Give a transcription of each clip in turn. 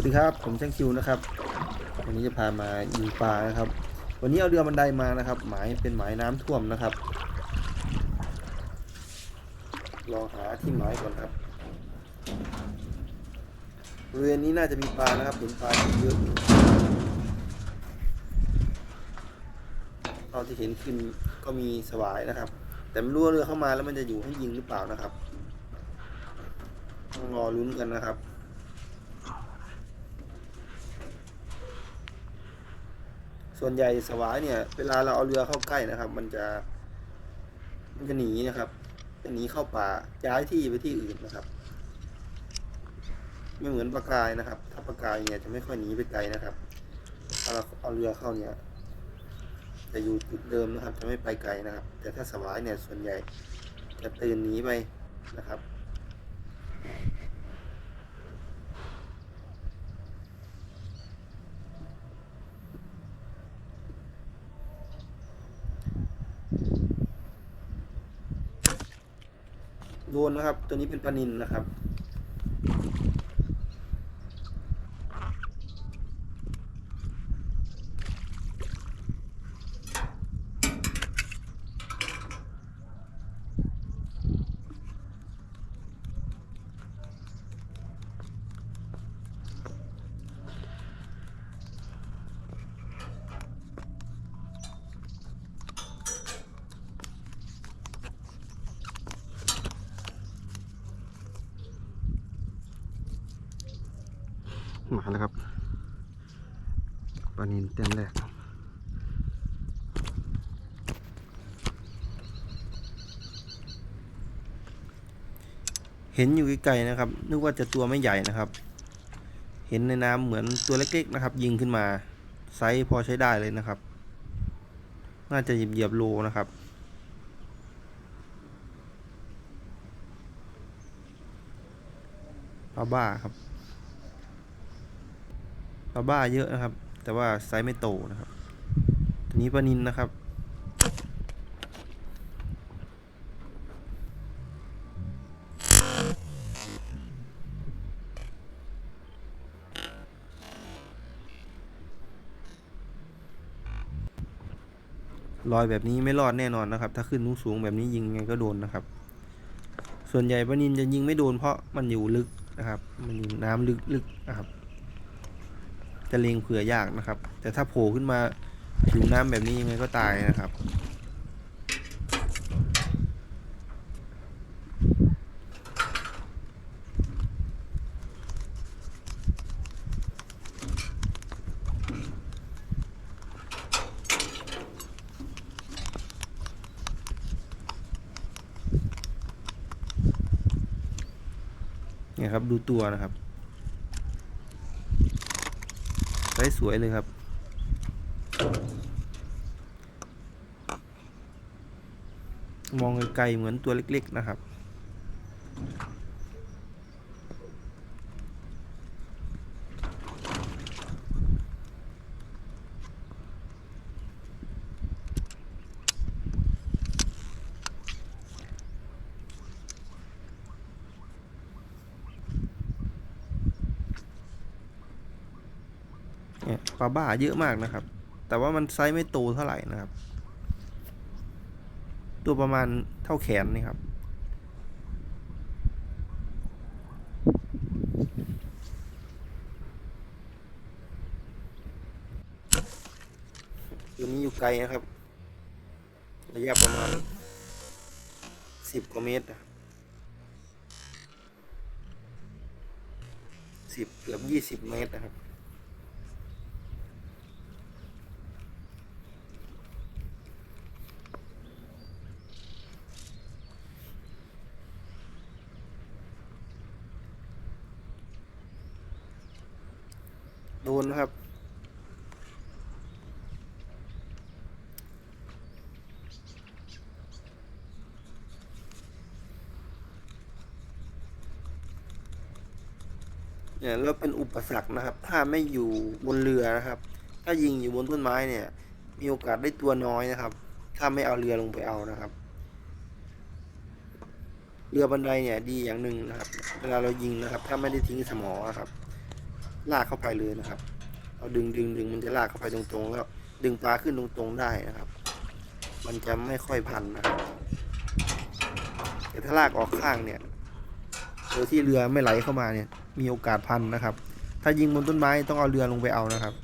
วัสดีครับ ผมช่างคิวนะครับ วันนี้จะพามายิงปลานะครับ วันนี้เอาเรือบันไดมานะครับ หมายเป็นหมายน้ำท่วมนะครับ ลองหาที่หมายก่อนครับบริเวณนี้น่าจะมีปลานะครับเห็นปลาเยอะเราที่เห็นขึ้นก็มีสวายนะครับ แต่ไม่รู้ว่าเรือเข้ามาแล้วมันจะอยู่ให้ยิงหรือเปล่านะครับต้องรอลุ้นกันนะครับ ส่วนใหญ่สวายเนี่ย เวลาเราเอาเรือเข้าใกล้นะครับ มันจะ มันจะหนีนะครับจะหนีเข้าป่าย้ายที่ไปที่อื่นนะครับ ไม่เหมือนปลากายนะครับ ถ้าปลากายเนี่ยจะไม่ค่อยหนีไปไกลนะครับถ้าเราเอาเรือเข้าเนี่ยจะอยู่จุดเดิมนะครับ จะไม่ไปไกลนะครับ แต่ถ้าสวายเนี่ยส่วนใหญ่จะตื่นหนีไปนะครับ นนะครับ ตัวนี้เป็นปลานินนะครับ มาแล้วครับปลานิน เต็มแรกเห็นอยู่ไกลๆนะครับ นึกว่าจะตัวไม่ใหญ่นะครับ เห็นในน้ำเหมือนตัวเล็กๆนะครับ ยิงขึ้นมา ไซส์พอใช้ได้เลยนะครับ น่าจะเหยียบโลนะครับ ปลาบ้าครับ ปลาบ้าเยอะนะครับ แต่ว่าไซส์ไม่โตนะครับตัวนี้ปลานินนะครับ ลอยแบบนี้ไม่รอดแน่นอนนะครับ ถ้าขึ้นสูงๆแบบนี้ยิงไงก็โดนนะครับ ส่วนใหญ่ปลานินจะยิงไม่โดนเพราะมันอยู่ลึกนะครับ มันอยู่น้ำลึกๆนะครับ จะเล็งเผื่อยากนะครับ แต่ถ้าโผล่ขึ้นมาผิวน้ำแบบนี้ยังไงก็ตายนะครับ เนี่ยครับดูตัวนะครับไซ ส์สวยเลยครับ มองไกลๆเหมือนตัวเล็ก ๆ นะครับ ปลาบ้าเยอะมากนะครับ แต่ว่ามันไซส์ไม่โตเท่าไหร่นะครับ ตัวประมาณเท่าแขนนี่ครับ ตัวนี้อยู่ไกลนะครับ ระยะประมาณสิบกว่าเมตรสิบเกือบยี่สิบเมตรนะครับ โดนครับ เนี่ยแล้วเป็นอุปสรรคนะครับ ถ้าไม่อยู่บนเรือนะครับ ถ้ายิงอยู่บนต้นไม้เนี่ย มีโอกาสได้ตัวน้อยนะครับ ถ้าไม่เอาเรือลงไปเอานะครับ เรือบันไดเนี่ยดีอย่างหนึ่งนะครับ เวลาเรายิงนะครับ ถ้าไม่ได้ทิ้งสมอนะครับ ลากเข้าไปเลยนะครับเอาดึงดึงดึงมันจะลากเข้าไปตรงๆแล้วดึงปลาขึ้นตรงๆได้นะครับ มันจะไม่ค่อยพันนะครับแต่ถ้าลากออกข้างเนี่ยโดยที่เรือไม่ไหลเข้ามาเนี่ย มีโอกาสพันนะครับ ถ้ายิงบนต้นไม้ต้องเอาเรือลงไปเอานะครับ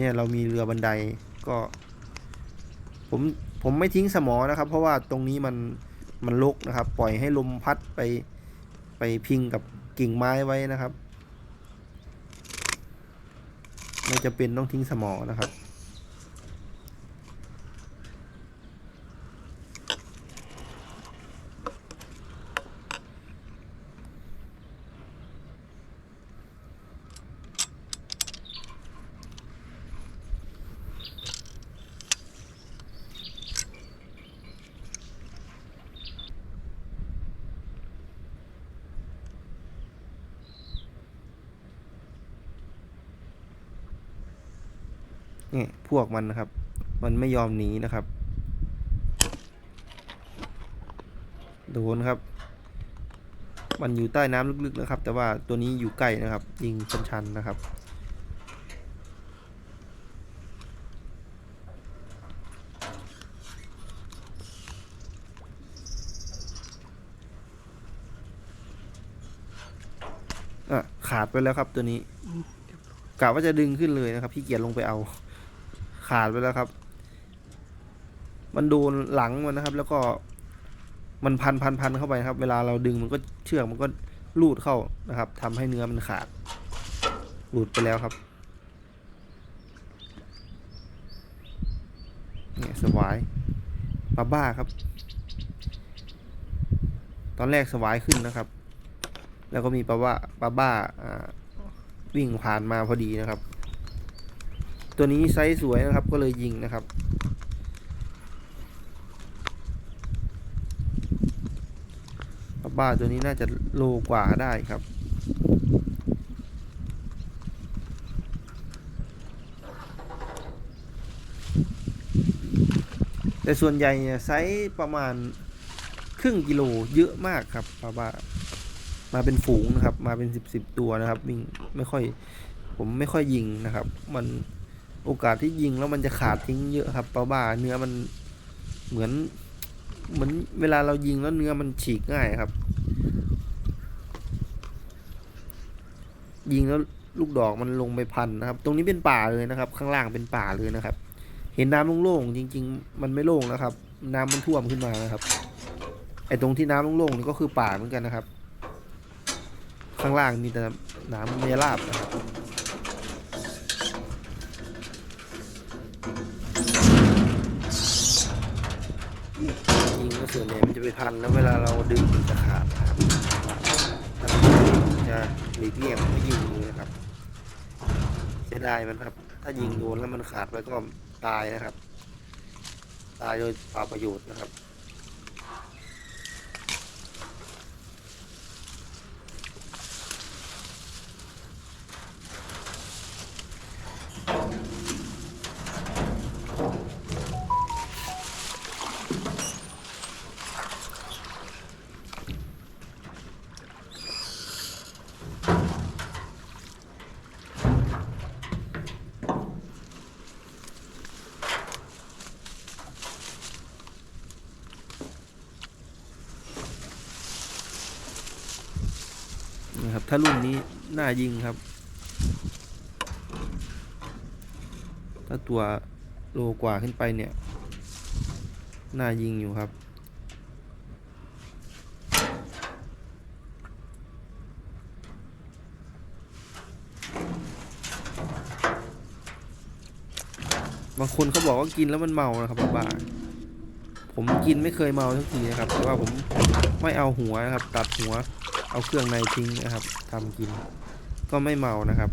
เนี่ยเรามีเรือบันไดก็ ผมผมไม่ทิ้งสมอนะครับ เพราะว่าตรงนี้มันมันลกนะครับ ปล่อยให้ลมพัดไปไปพิงกับ กิ่งไม้ไว้นะครับ ไม่จะเป็นต้องทิ้งสมอนะครับ นี่พวกมันนะครับ มันไม่ยอมหนีนะครับ โดนครับ มันอยู่ใต้น้ำลึกๆนะครับ แต่ว่าตัวนี้อยู่ใกล้นะครับ ยิงชันๆนะครับ อะขาดไปแล้วครับตัวนี้กะว่าจะดึงขึ้นเลยนะครับพี่เกียรลงไปเอา ขาดไปแล้วครับ มันโดนหลังมันนะครับ แล้วก็มันพันพันพันเข้าไปครับ เวลาเราดึงมันก็เชือกมันก็ลูดเข้านะครับทำให้เนื้อมันขาดหลุดไปแล้วครับเนี่ยสวายปลาบ้าครับ ตอนแรกสวายขึ้นนะครับ แล้วก็มีปลาบ้าปลาบ้าวิ่งผ่านมาพอดีนะครับ ตัวนี้ไซส์สวยนะครับก็เลยยิงนะครับปลาบ้าตัวนี้น่าจะโลกว่าได้ครับแต่ส่วนใหญ่เนี่ยไซส์ประมาณครึ่งกิโลเยอะมากครับปลาบ้ามาเป็นฝูงนะครับ มาเป็นสิบสิบตัวนะครับวิ่งไม่ค่อยผมไม่ค่อยยิงนะครับ มัน โอกาสที่ยิงแล้วมันจะขาดทิ้งเยอะครับปลาบ้าเนื้อมันเหมือน เหมือนเวลาเรายิงแล้วเนื้อมันฉีกง่ายครับ ยิงแล้วลูกดอกมันลงไปพันนะครับ ตรงนี้เป็นป่าเลยนะครับ ข้างล่างเป็นป่าเลยนะครับ เห็นน้ำโล่งๆจริง ๆ มันไม่โล่งนะครับ น้ำมันท่วมขึ้นมานะครับไอ้ตรงที่น้ำโล่งๆนี่ก็คือป่าเหมือนกันนะครับ ข้างล่างมีแต่น้ำเมลาบนะครับ ยิงก็ส่วนใหญ่มันจะไปพันแล้วเวลาเราดึงมันจะขาดนะครับจะหลีกเลี่ยงไม่ยิงเลยนะครับเสียดายมันครับ ถ้ายิงโดนแล้วมันขาดไปก็ตายนะครับ ตายโดยเปล่าประโยชน์นะครับ ถ้ารุ่น น่ายิงครับ ถ้าตัวโลกว่าขึ้นไปเนี่ย น่ายิงอยู่ครับ บางคนเขาบอกว่ากินแล้วมันเมานะครับบ้าผมกินไม่เคยเมาทั้งทีนะครับแต่ว่าผมไม่เอาหัวนะครับ ตัดหัว เอาเครื่องในทิ้งนะครับทำกิน ก็ไม่เมานะครับ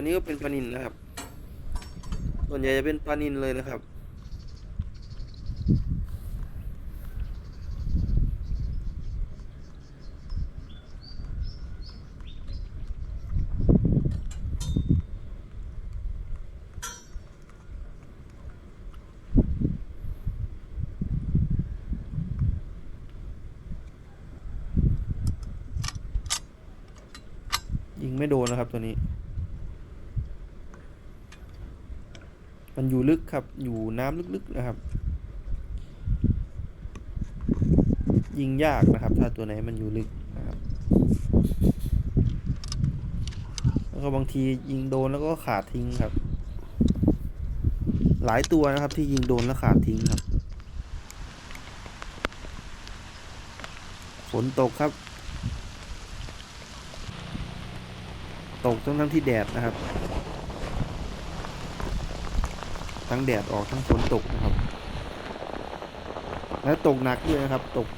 ตัวนี้ก็เป็นปลานินนะครับ ส่วนใหญ่จะเป็นปลานินเลยนะครับ ยิงไม่โดนนะครับตัวนี้ มัน อยู่ลึกครับ อยู่น้ำลึกๆนะครับ ยิงยากนะครับ ถ้าตัวไหนมันอยู่ลึกนะครับ แล้วก็บางทียิงโดนแล้วก็ขาดทิ้งครับ หลายตัวนะครับที่ยิงโดนแล้วขาดทิ้งครับฝนตกครับ ตกทั้งทั้งที่แดดนะครับ ทั้งแดดออกทั้งฝนตกนะครับ และตกหนักด้วยนะครับ ตก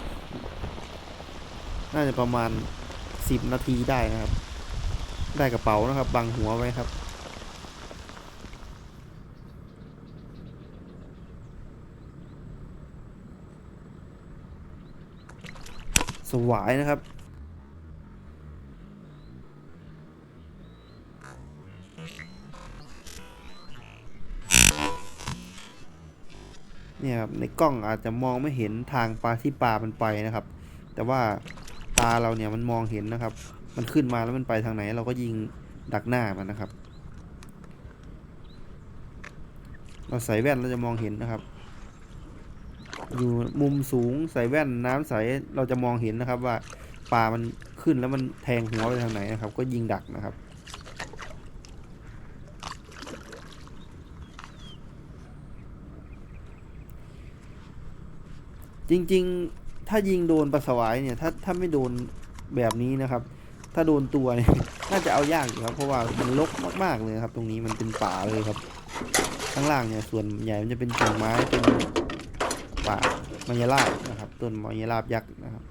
น่าจะประมาณสิบนาทีได้นะครับ ได้กระเป๋านะครับ บังหัวไว้ครับสวายนะครับ เนี่ยครับในกล้องอาจจะมองไม่เห็นทางปลาที่ปลามันไปนะครับ แต่ว่าตาเราเนี่ยมันมองเห็นนะครับ มันขึ้นมาแล้วมันไปทางไหน เราก็ยิงดักหน้ามันนะครับ เราใส่แว่นเราจะมองเห็นนะครับ อยู่มุมสูงใส่แว่นน้ำใสเราจะมองเห็นนะครับว่าปลามันขึ้นแล้วมันแทงหัวไปทางไหนนะครับ ก็ยิงดักนะครับ จริง ๆ ถ้ายิงโดนปลาสวายเนี่ย ถ้าถ้าไม่โดนแบบนี้นะครับ ถ้าโดนตัวเนี่ย น่าจะเอายากอยู่ครับ เพราะว่ามันลกมากๆเลยครับ ตรงนี้มันเป็นป่าเลยครับ ข้างล่างเนี่ย ส่วนใหญ่มันจะเป็นกิ่งไม้ เป็นป่ามายราบนะครับ ต้นมายราบยักษ์นะครับ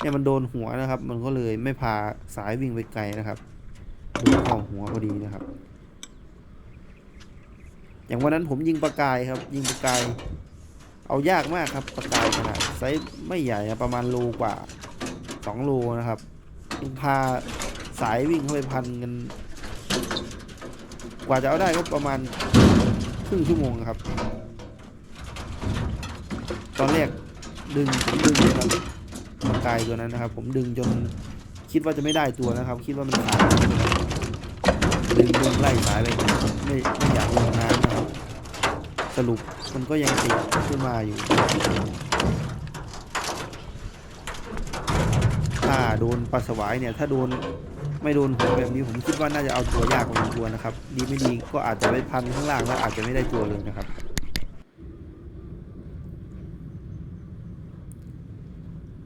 เนี่ยมันโดนหัวนะครับ มันก็เลยไม่พาสายวิ่งไปไกลนะครับโดนเข้าหัวพอดีนะครับ อย่างวันนั้นผมยิงปลากายครับ ยิงปลากาย เอายากมากครับปลากายขนาดไซส์ไม่ใหญ่ประมาณโลกว่าสองโลนะครับยังพาสายวิ่งเข้าไปพันกันกว่าจะเอาได้ก็ประมาณครึ่งชั่วโมงครับ ตอนแรกดึงผมดึงเลยครับปลากายตัวนั้นนะครับ ผมดึงจนคิดว่าจะไม่ได้ตัวนะครับ คิดว่ามันขาดดึงดึงไล่สายไปไม่ไม่อยากลงน้ำนะครับสรุป มันก็ยังติดขึ้นมาอยู่ ถ้าโดนปลาสาวายเนี่ย ถ้าโดนไม่โดนหัวแบบนี้ผมคิดว่าน่าจะเอาตัวยากกว่าสมควนะครับ ดีไม่ดีก็อาจจะไปพันข้างล่างแล้วอาจจะไม่ได้ตัวเลยนะครับ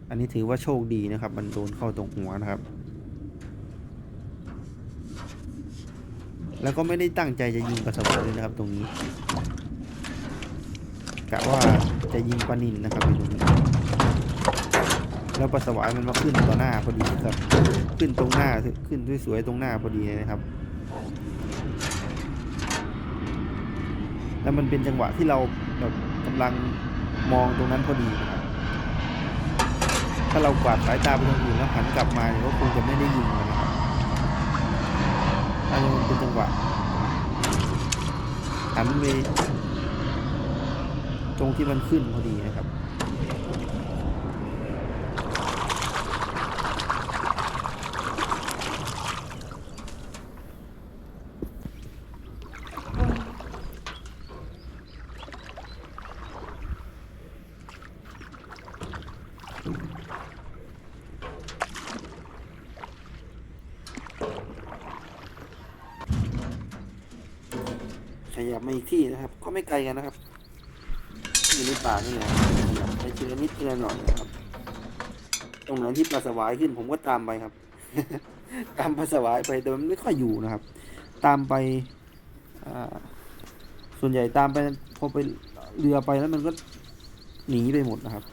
อันนี้ถือว่าโชคดีนะครับ มันโดนเข้าตรงหัวนะครับ แล้วก็ไม่ได้ตั้งใจจะยิงปลาสวายเลยนะครับตรงนี้ กะว่าจะยิงปลานินนะครับอยู่ตรงนี้แล้วปลาสวายมันมาขึ้นต่อหน้าพอดีครับ ขึ้นตรงหน้าขึ้นสวยๆตรงหน้าพอดีนะครับ แล้วมันเป็นจังหวะที่เราแบบกำลังมองตรงนั้นพอดีครับถ้าเรากวาดสายตาไปตรงอื่นแล้วหันกลับมาเนี่ยก็คงจะไม่ได้ยิงนะครับถ้มันเป็นจังหวะหันไป ตรงที่มันขึ้นพอดีนะครับขยับมาอีกที่นะครับ ก็ไม่ไกลกันนะครับ อยู่ในป่านี่แหละไปทีละนิดทีละหน่อยนะครับ ตรงไหนที่ปลาสวายขึ้นผมก็ตามไปครับ ตามปลาสวายไปแต่มันไม่ค่อยอยู่นะครับ ตามไปส่วนใหญ่ตามไปพอไปเรือไปแล้วมันก็หนีไปหมดนะครับ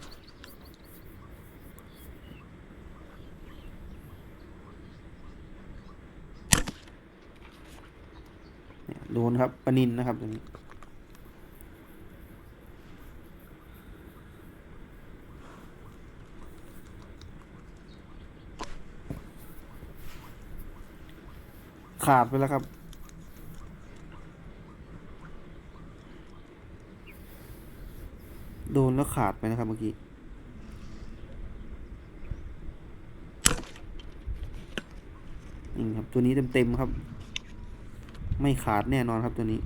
โดนครับปลานินนะครับตัวนี้ ขาดไปแล้วครับโดนแล้วขาดไปนะครับเมื่อกี้ นี่ครับตัวนี้เต็มๆครับ ไม่ขาดแน่นอนครับตัวนี้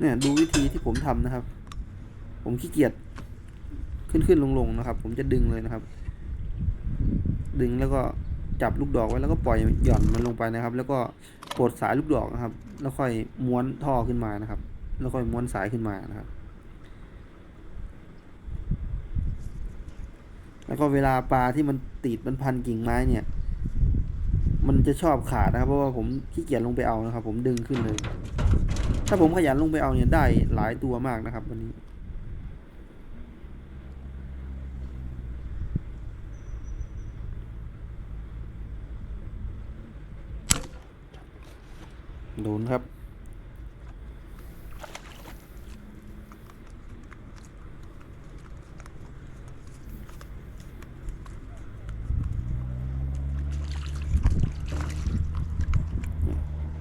เนี่ยดูวิธี ที่ผมทำนะครับ ผมขี้เกียจขึ้นขึ้นลงลงนะครับ ผมจะดึงเลยนะครับ ดึงแล้วก็จับลูกดอกไว้แล้วก็ปล่อยหย่อนมันลงไปนะครับ แล้วก็ปลดสายลูกดอกนะครับ แล้วค่อยม้วนท่อขึ้นมานะครับ แล้วค่อยม้วนสายขึ้นมานะครับ แล้วก็เวลาปลาที่มันติดมันพันกิ่งไม้เนี่ย มันจะชอบขาดนะครับ เพราะว่าผมขี้เกียจลงไปเอานะครับ ผมดึงขึ้นเลย ถ้าผมขยันลงไปเอาเนี่ยได้หลายตัวมากนะครับวันนี้ โดนครับ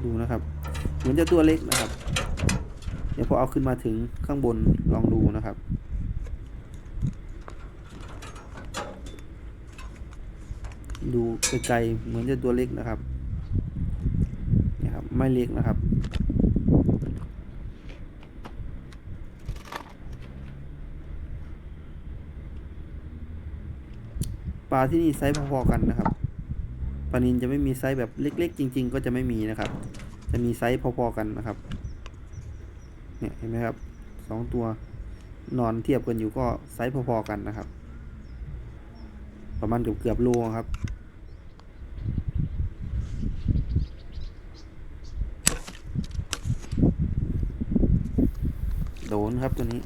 ดูนะครับ เหมือนจะตัวเล็กนะครับเดี๋ ยวพอเอาขึ้นมาถึงข้างบนลองดูนะครับ ดูไกลๆเหมือนจะตัวเล็กนะครับนี่ครับ ไม่เล็กนะครับปลาที่นี่ไซส์พอๆกันนะครับปลานินจะไม่มีไซส์แบบเล็ก ๆ จริง ๆ ก็จะไม่มีนะครับ จะมีไซส์พอๆกันนะครับ เนี่ยเห็นไหมครับสองตัวนอนเทียบกันอยู่ก็ไซส์พอๆกันนะครับ ประมาณเกือบเกือบโลครับโดนครับตัวนี้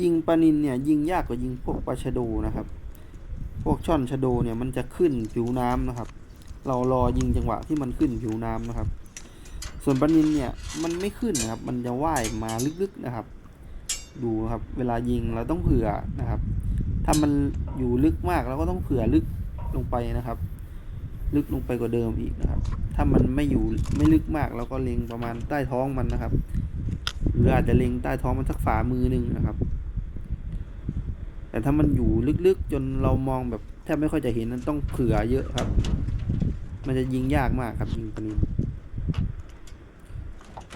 ยิงปลานินเนี่ยยิงยากกว่ายิงพวกปลาชะโดนะครับ พวกช่อนชะโดเนี่ยมันจะขึ้นผิวน้ำนะครับ เรารอยิงจังหวะที่มันขึ้นผิวน้ำนะครับ ส่วนปลานินเนี่ยมันไม่ขึ้นนะครับ มันจะว่ายมาลึกๆนะครับ ดูนะครับ เวลายิงเราต้องเผื่อนะครับ ถ้ามันอยู่ลึกมากเราก็ต้องเผื่อลึกลงไปนะครับ ลึกลงไปกว่าเดิมอีกนะครับ ถ้ามันไม่อยู่ไม่ลึกมากเราก็เล็งประมาณใต้ท้องมันนะครับ หรืออาจจะเล็งใต้ท้องมันสักฝ่ามือหนึ่งนะครับ แต่ถ้ามันอยู่ลึกๆ จนเรามองแบบแทบไม่ค่อยจะเห็นนั้นต้องเผื่อเยอะครับ มันจะยิงยากมากครับยิงปนิน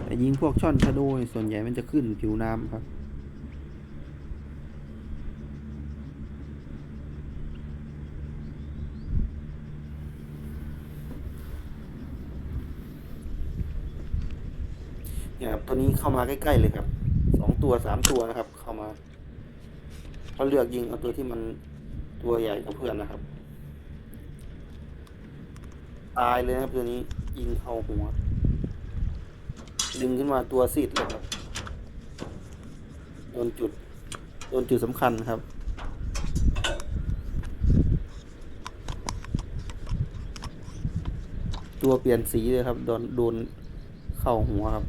แต่ยิงพวกช่อนชาโดเนี่ยส่วนใหญ่มันจะขึ้นผิวน้ำครับ เนี่ยครับตัวนี้เข้ามาใกล้ๆเลยครับสองตัวสามตัวนะครับ เข้ามาเขาเลือกยิงเอาตัวที่มันตัวใหญ่กว่าเพื่อนนะครับ ตายเลยนะครับตัวนี้ยิงเข้าหัวดึงขึ้นมาตัวซีดเลยครับโดนจุดโดนจุดสำคัญครับตัวเปลี่ยนสีเลยครับ โดนโดนเข้าหัวครับ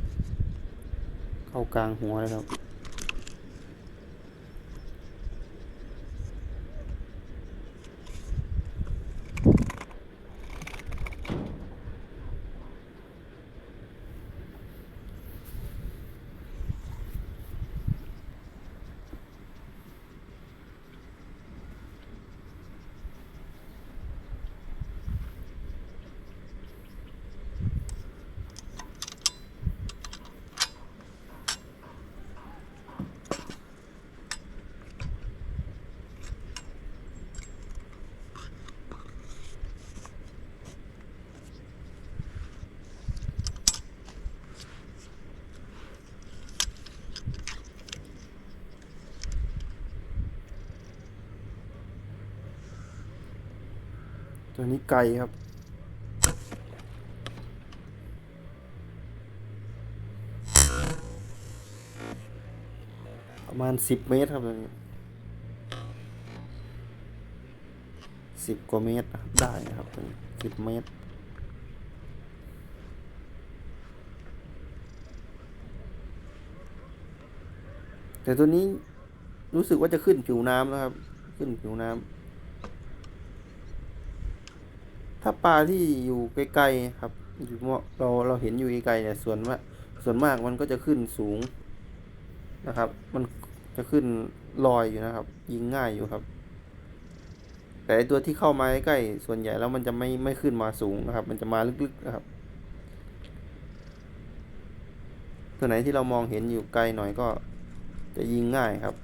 เข้ากลางหัวเลยครับ ตัวนี้ไกลครับประมาณสิบเมตรครับตัวนี้สิบกว่าเมตรนะได้นะครับตัวนี้สิบเมตรแต่ตัวนี้รู้สึกว่าจะขึ้นผิวน้ำแล้วครับ ขึ้นผิวน้ำ ถ้าปลาที่อยู่ไกลๆครับอยู่เราเราเห็นอยู่ไกลๆเนี่ยส่วนมาส่วนมากมันก็จะขึ้นสูงนะครับ มันจะขึ้นลอยอยู่นะครับ ยิงง่ายอยู่ครับ แต่ตัวที่เข้ามาใกล้ส่วนใหญ่แล้วมันจะไม่ไม่ขึ้นมาสูงนะครับ มันจะมาลึกๆนะครับ ตัวไหนที่เรามองเห็นอยู่ไกลหน่อยก็จะยิงง่ายครับ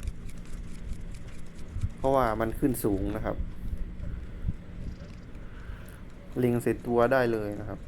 เพราะว่ามันขึ้นสูงนะครับ ลิงเสร็จตัวได้เลยนะครับ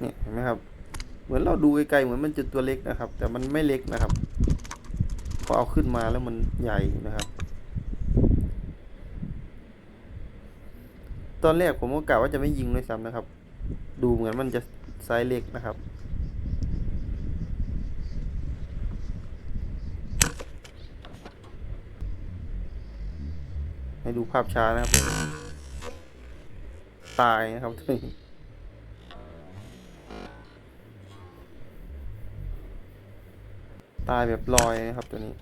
เนี่ยเห็นไหมครับ เหมือนเรา ดูไกลๆเหมือนมันจะตัวเล็กนะครับ แต่มันไม่เล็กนะครับพอเอาขึ้นมาแล้วมันใหญ่นะครับ ตอนแรกผมก็กะว่าจะไม่ยิงเลยซ้ำนะครับ ดูเหมือนมันจะไซส์เล็กนะครับให้ดูภาพช้านะครับ ตายนะครับ ตายแบบลอยนะครับตัวนี้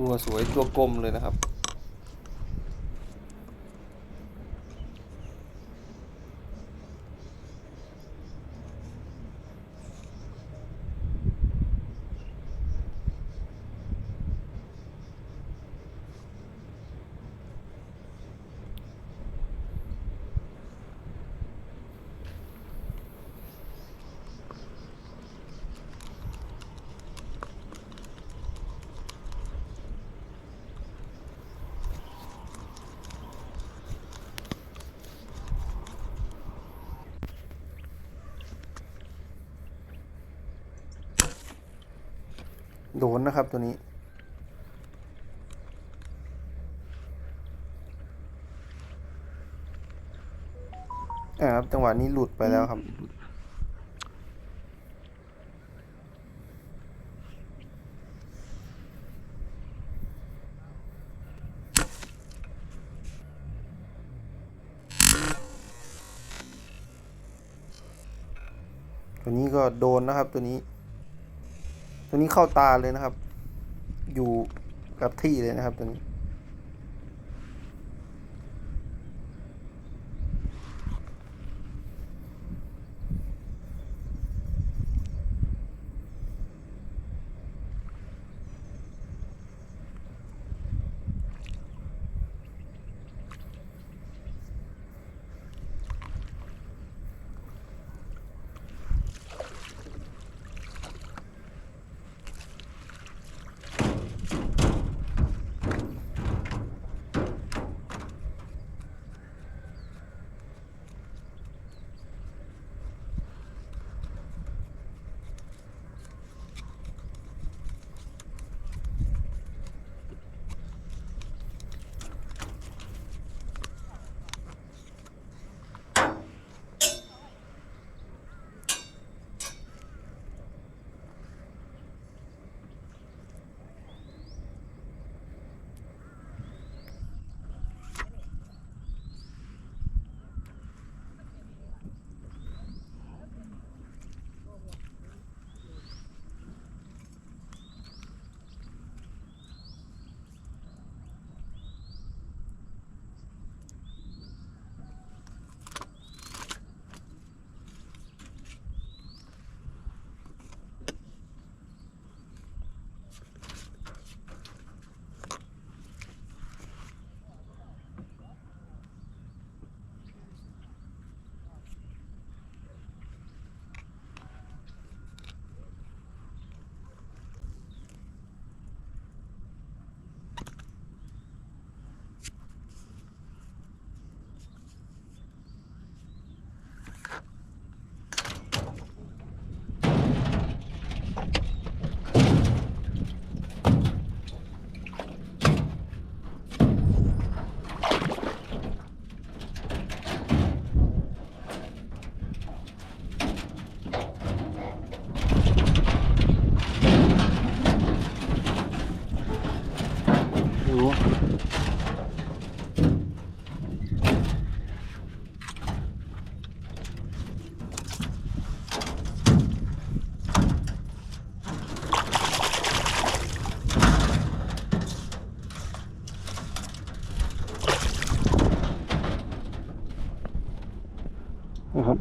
ตัวสวยตัวกลมเลยนะครับ โดนนะครับตัวนี้ อ่าครับจังหวะนี้หลุดไปแล้วครับ ตัวนี้ก็โดนนะครับตัวนี้ อันนี้เข้าตาเลยนะครับ อยู่กับที่เลยนะครับตัวนี้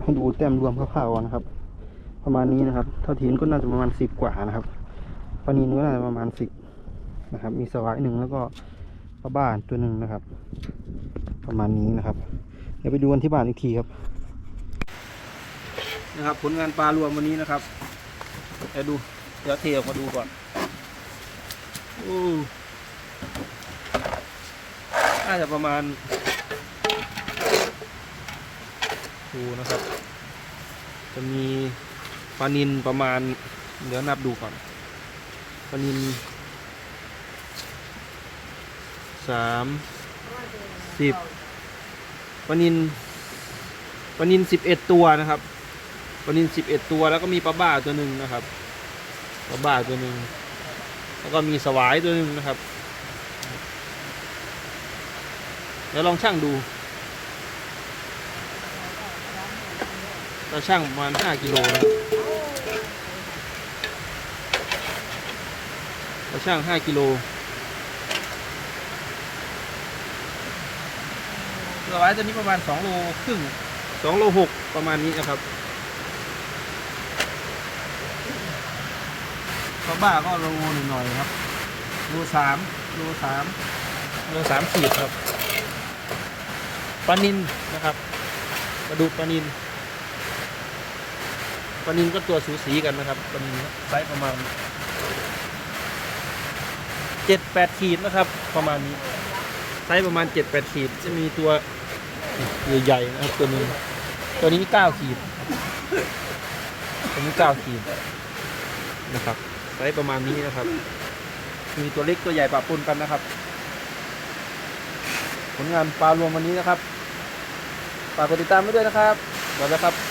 ให้ดูแต้มรวมคร่าวๆนะครับ ประมาณนี้นะครับ เท่าทีนก็น่าจะประมาณสิบกว่านะครับปานินก็น่าจะประมาณสิบนะครับ มีสวายหนึ่งแล้วก็ปลาบ้านตัวหนึ่งนะครับ ประมาณนี้นะครับ เดี๋ยวไปดูกันที่บ้านอีกทีครับ นะครับ ผลงานปลารวมวันนี้นะครับเดี๋ยวดูเดี๋ยวเทออกมาดูก่อนโอ้น่าจะประมาณ ดูนะครับ จะมีปลานินประมาณ เดี๋ยวนับดูก่อนปลานินสามสิบปลานินปลานินสิบเอ็ดตัวนะครับปลานินสิบเอ็ดตัวแล้วก็มีปลาบ้าตัวหนึ่งนะครับปลาบ้าตัวหนึ่งแล้วก็มีสวายตัวหนึ่งนะครับ เดี๋ยวลองชั่งดู เราช่างประมาณ 5 กิโลนะครับเราช่าง 5 กิโลเราไว้ตัวนี้ประมาณ 2 โลครึ่ง2โล6ประมาณนี้นะครับข้าวบ้าก็โลหน่อยๆครับ โลสามโลสามโลสามขีดครับปลานินนะครับ มาดูปลานินป ลานินก็ตัวสูสีกันนะครับปลานินไซส์ประมาณเจ็ดแปดขีดนะครับ ประมาณนี้ไซส์ประมาณเจ็ดแปดขีดจะมีตัวใหญ่ๆนะครับตัวนึงตัวนี้เก้าขีดตัวนี้เก้าขีดนะครับไซส์ประมาณนี้นะครับ มีตัวเล็กตัวใหญ่ปะปนกันนะครับ ผลงานปลารวมวันนี้นะครับฝากกดติดตามไว้ด้วยนะครับสวัสดีครับ